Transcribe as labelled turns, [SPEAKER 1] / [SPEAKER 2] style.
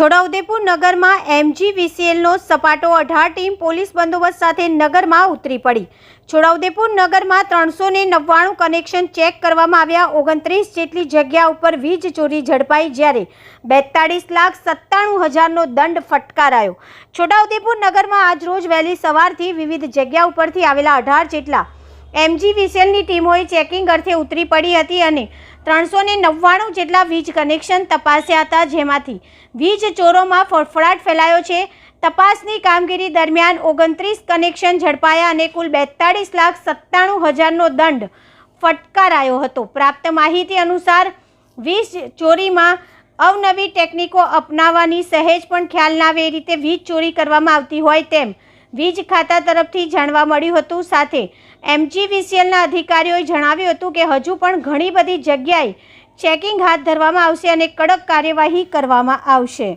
[SPEAKER 1] છોટાઉદેપુર નગરમાં એમજીવીસીએલનો સપાટો અઢાર team police બંદોબસ્ત સાથે નગરમાં ઉતરી પડી. છોટાઉદેપુર નગરમાં ત્રણસો ને નવ્વાણું કનેક્શન ચેક કરવામાં આવ્યા ઓગણત્રીસ જેટલી જગ્યા ઉપર વીજ ચોરી ઝડપાઈ જ્યારે બેતાળીસ લાખ સત્તાણું હજારનો દંડ ફટકારાયો. છોટાઉદેપુર નગરમાં આજ રોજ વહેલી સવારથી વિવિધ જગ્યા ઉપરથી આવેલા અઢાર જેટલા એમજીવીસીએલની ટીમોએ ચેકિંગ અર્થે ઉતરી પડી હતી અને ત્રણસો ને નવ્વાણું જેટલા વીજ કનેક્શન તપાસ્યા હતા, જેમાંથી વીજ ચોરોમાં ફફડાટ ફેલાયો છે. તપાસની કામગીરી દરમિયાન ઓગણત્રીસ કનેક્શન ઝડપાયા અને કુલ બેતાળીસ લાખ સત્તાણું હજારનો દંડ ફટકારાયો હતો. પ્રાપ્ત માહિતી અનુસાર, વીજ ચોરીમાં અવનવી ટેકનિકો અપનાવવાની સહેજ પણ ખ્યાલ ના આવે એ રીતે વીજ ચોરી કરવામાં આવતી હોય તેમ વીજ ખાતા તરફથી જાણવા મળ્યું હતું. સાથે એમજીવીસીએલના અધિકારીઓએ જણાવ્યું હતું કે હજુ પણ ઘણી બધી જગ્યાએ ચેકિંગ હાથ ધરવામાં આવશે અને કડક કાર્યવાહી કરવામાં આવશે.